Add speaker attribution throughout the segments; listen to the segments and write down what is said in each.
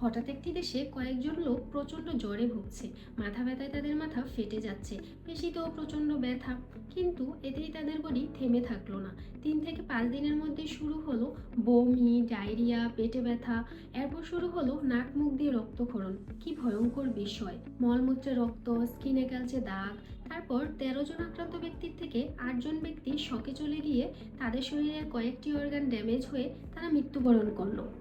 Speaker 1: হঠাৎ একটি দেশে কয়েকজন লোক প্রচণ্ড জ্বরে ভুগছে। মাথা ব্যথায় তাদের মাথা ফেটে যাচ্ছে। পেশিতেও প্রচণ্ড ব্যথা। কিন্তু এতেই তাদের বডি থেমে থাকল না। তিন থেকে পাঁচ দিনের মধ্যে শুরু হলো বমি, ডায়রিয়া, পেটে ব্যথা। এরপর শুরু হলো নাক মুখ দিয়ে রক্তক্ষরণ। কি ভয়ঙ্কর বিষয়। মলমূত্রে রক্ত, স্কিনে কালচে দাগ। তারপর তেরো জন আক্রান্ত ব্যক্তির থেকে আটজন ব্যক্তি শকে চলে গিয়ে তাদের শরীরের কয়েকটি অর্গান ড্যামেজ হয়ে তারা মৃত্যুবরণ করল।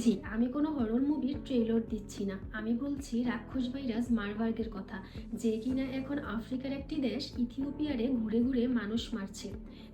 Speaker 1: জি, আমি কোনো হরর মুভির ট্রেলর দিচ্ছি না। আমি বলছি রাক্ষস ভাইরাস মারবার্গের কথা, যে কিনা এখন আফ্রিকার একটি দেশ ইথিওপিয়ারে ঘুরে ঘুরে মানুষ মারছে।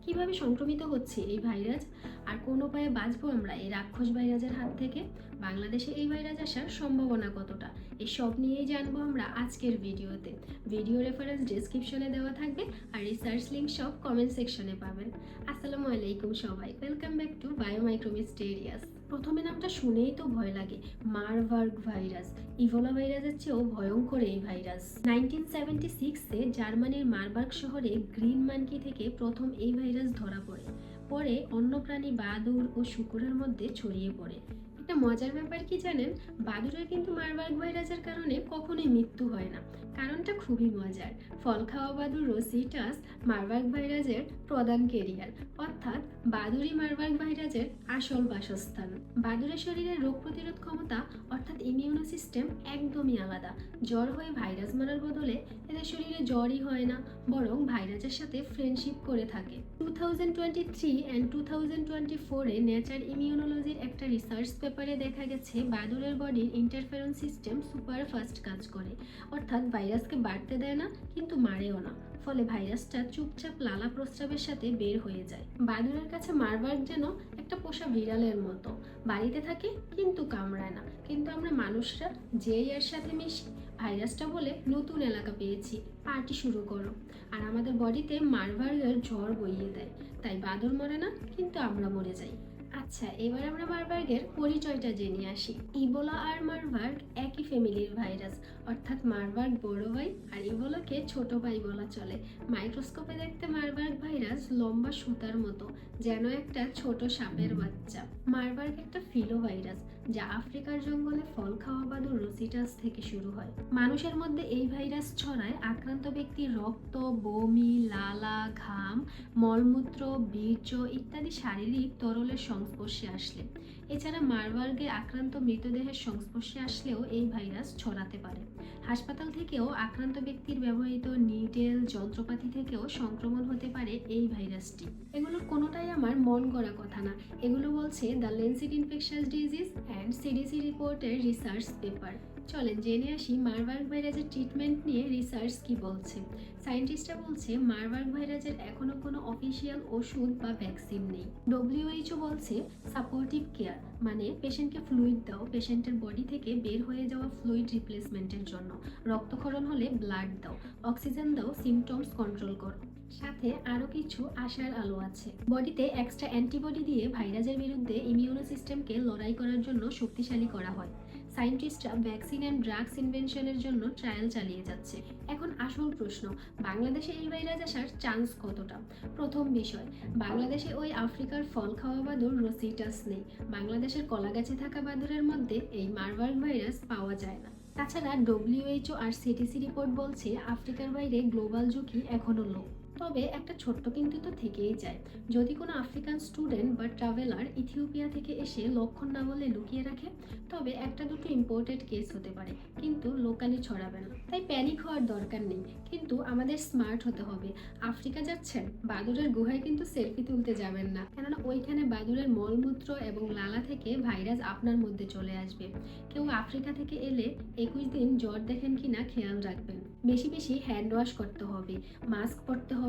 Speaker 1: কীভাবে সংক্রমিত হচ্ছে এই ভাইরাস? আর কোন উপায়ে বাঁচবো আমরা এই রাক্ষস ভাইরাসের হাত থেকে? বাংলাদেশে এই ভাইরাস আসার সম্ভাবনা কতটা? এই সব নিয়েই জানব আমরা আজকের ভিডিওতে। ভিডিও রেফারেন্স ডেসক্রিপশনে দেওয়া থাকবে আর রিসার্চ লিঙ্ক সব কমেন্ট সেকশনে পাবেন। আসসালামু আলাইকুম সবাই। ওয়েলকাম ব্যাক টু বায়োমাইক্রোমিস্টেরিয়াস প্রথমে নামটা শুনেই তো ভয় লাগে মারবার্গ ভাইরাস। ইভোলা ভাইরাসের চেয়েও ভয়ঙ্কর এই ভাইরাস। নাইনটিন সেভেন্টি সিক্সে জার্মানির মারবার্গ শহরে গ্রিন মানকি থেকে প্রথম এই ভাইরাস ধরা পড়ে। পরে অন্য প্রাণী বাদুর ও শুকুরের মধ্যে ছড়িয়ে পড়ে। একটা মজার ব্যাপার কি জানেন? বাদুরের কিন্তু মারবার্গ ভাইরাসের কারণে কখনোই মৃত্যু হয় না। কারণটা খুবই মজার। ফল খাওয়া বাদুর রোসিটাস মারবার্গ ভাইরাসের প্রধান কেরিয়ার অর্থাৎ বাদুরি মারবার্গ ভাইরাসের আসল বাসস্থান। বাদুরের শরীরের রোগ প্রতিরোধ ক্ষমতা, অর্থাৎ ইমিউনো সিস্টেম একদমই আলাদা। জ্বর হয়ে ভাইরাস মারার বদলে এদের শরীরে জ্বরই হয় না, বরং ভাইরাসের সাথে ফ্রেন্ডশিপ করে থাকে। Two thousand twenty three and two thousand twenty ফোরে নেচার ইমিউনোলজির একটা রিসার্চ পেপারে দেখা গেছে, বাদুরের বডির ইন্টারফেরন সিস্টেম সুপার ফাস্ট কাজ করে। অর্থাৎ ভাইরাসকে বাড়তে দেয় না, কিন্তু মারেও না। ফলে ভাইরাসটা চুপচাপ লালা প্রস্রাবের সাথে বের হয়ে যায়। বাদুরের কাছে মারবার যেন একটা পোষা বিড়ালের মতো। বাড়িতে থাকে, কিন্তু কামড়ায় না। কিন্তু আমরা মানুষরা যেই এর সাথে মিশি ভাইরাসটা বলে নতুন এলাকা পেয়েছি। পার্টি শুরু করো। আর আমাদের বডিতে মারবার্গের ঝড় বইয়ে দেয়। তাই বাদর মরে না, কিন্তু আমরা মরে যাই। আচ্ছা এবার আমরা মারবার্গের পরিচয়টা জেনে আসি। ইবোলা আর মারবার্গ একই ফ্যামিলির ভাইরাস। অর্থাৎ মারবার্গ বড় ভাই আর ইবোলাকে ছোট ভাই বলা চলে। মাইক্রোস্কোপে দেখতে মারবার্গ ভাইরাস লম্বা সুতার মতো, যেন একটা ছোট সাপের বাচ্চা। মারবার্গ একটা ফিলো ভাইরাস। যা আফ্রিকার জঙ্গলে ফল খাওয়া বাদুর রোসিটাস থেকে শুরু হয়। মানুষের মধ্যে এই ভাইরাস ছড়ায় আক্রান্ত ব্যক্তির রক্ত, বমি, লালা, ঘাম, মলমূত্র, বীর্য ইত্যাদি শারীরিক তরলের সংস্পর্শে আসলে। এছাড়া মারবার্গে আক্রান্ত মৃতদেহের সংস্পর্শে আসলেও এই ভাইরাস ছড়াতে পারে। হাসপাতাল থেকেও আক্রান্ত ব্যক্তির ব্যবহৃত নিটেল, যন্ত্রপাতি থেকেও সংক্রমণ হতে পারে এই ভাইরাসটি। এগুলোর কোনোটাই আমার মন গড়া কথা না। এগুলো বলছে the Lancet infectious disease and CDC রিপোর্টের রিসার্চ পেপার চলেন, জেনে আসি মারবার্গ ভাইরাসের ট্রিটমেন্ট নিয়ে রিসার্চ কি বলছে। সায়েন্টিস্টরা বলছে মারবার্গ ভাইরাসের এখনও কোনো অফিসিয়াল ওষুধ বা ভ্যাকসিন নেই। ডব্লিউএইচও বলছে সাপোর্টিভ কেয়ার মানে পেশেন্টকে ফ্লুইড দাও পেশেন্টের বডি থেকে বের হয়ে যাওয়া ফ্লুইড রিপ্লেসমেন্টের জন্য। রক্তক্ষরণ হলে ব্লাড দাও অক্সিজেন দাও সিমটমস কন্ট্রোল করো। সাথে আরও কিছু আশার আলো আছে। বডিতে এক্সট্রা অ্যান্টিবডি দিয়ে ভাইরাসের বিরুদ্ধে ইমিউনো সিস্টেমকে লড়াই করার জন্য শক্তিশালী করা হয়। সায়েন্টিস্টরা ভ্যাকসিন অ্যান্ড ড্রাগস ইনভেনশনের জন্য ট্রায়াল চালিয়ে যাচ্ছে। এখন আসল প্রশ্ন, বাংলাদেশে এই ভাইরাস আসার চান্স কতটা? প্রথম বিষয়, বাংলাদেশে ওই আফ্রিকার ফল খাওয়া বাদুর রোসিটাস নেই। বাংলাদেশের কলাগাছে থাকা বাদুরের মধ্যে এই মারবার্গ ভাইরাস পাওয়া যায় না। তাছাড়া ডব্লিউএইচও আর সিটিসি রিপোর্ট বলছে, আফ্রিকার বাইরে গ্লোবাল ঝুঁকি এখনও লো তবে একটা ছোট্ট কিন্তু তো থেকেই যায়। যদি কোনো আফ্রিকান স্টুডেন্ট বা ট্রাভেলার ইথিওপিয়া থেকে এসে লক্ষণ না বলে লুকিয়ে রাখে, তবে একটা দুটো ইম্পোর্টেড কেস হতে পারে, কিন্তু লোকালি ছড়াবে না। তাই প্যানিক হওয়ার দরকার নেই, কিন্তু আমাদের স্মার্ট হতে হবে। আফ্রিকা যাচ্ছেন, বাদুরের গুহায় কিন্তু সেলফি তুলতে যাবেন না। কেননা ওইখানে বাদুরের মলমূত্র এবং লালা থেকে ভাইরাস আপনার মধ্যে চলে আসবে। কেউ আফ্রিকা থেকে এলে একুশ দিন জ্বর দেখেন কিনা খেয়াল রাখবেন। বেশি বেশি হ্যান্ড ওয়াশ করতে হবে মাস্ক পরতে হবে।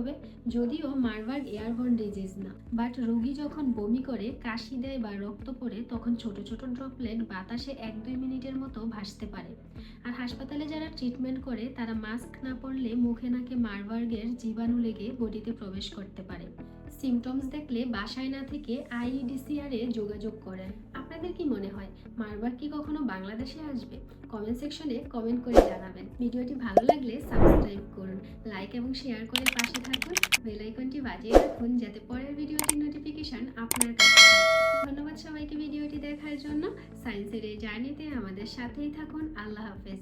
Speaker 1: যদিও মারবার্গ এয়ারবর্ন ডিজিজ না। বাট রোগী যখন বমি করে, কাশি দেয় বা রক্ত পড়ে, তখন ছোট ছোট ড্রপলেট বাতাসে এক দুই মিনিটের মতো ভাসতে পারে। আর হাসপাতালে যারা ট্রিটমেন্ট করে, তারা মাস্ক না পরলে মুখে নাকে মারবার্গের জীবাণু লেগে বডিতে প্রবেশ করতে পারে। সিমটমস দেখলে বাসায় না থেকে আইইডিসিআর এ যোগাযোগ করেন। আপনাদের কি মনে হয়? মারবার্গ কি কখনো বাংলাদেশে আসবে? কমেন্ট সেকশনে কমেন্ট করে জানাবেন। ভিডিওটি ভালো লাগলে সাবস্ক্রাইব করুন, লাইক এবং শেয়ার করে পাশে থাকুন, বেল আইকনটি বাজিয়ে রাখুন যাতে পরের ভিডিওটির নোটিফিকেশন আপনার কাছে ধন্যবাদ সবাইকে ভিডিওটি দেখার জন্য। সায়েন্সের এই জার্নিতে আমাদের সাথেই থাকুন। আল্লাহ হাফেজ।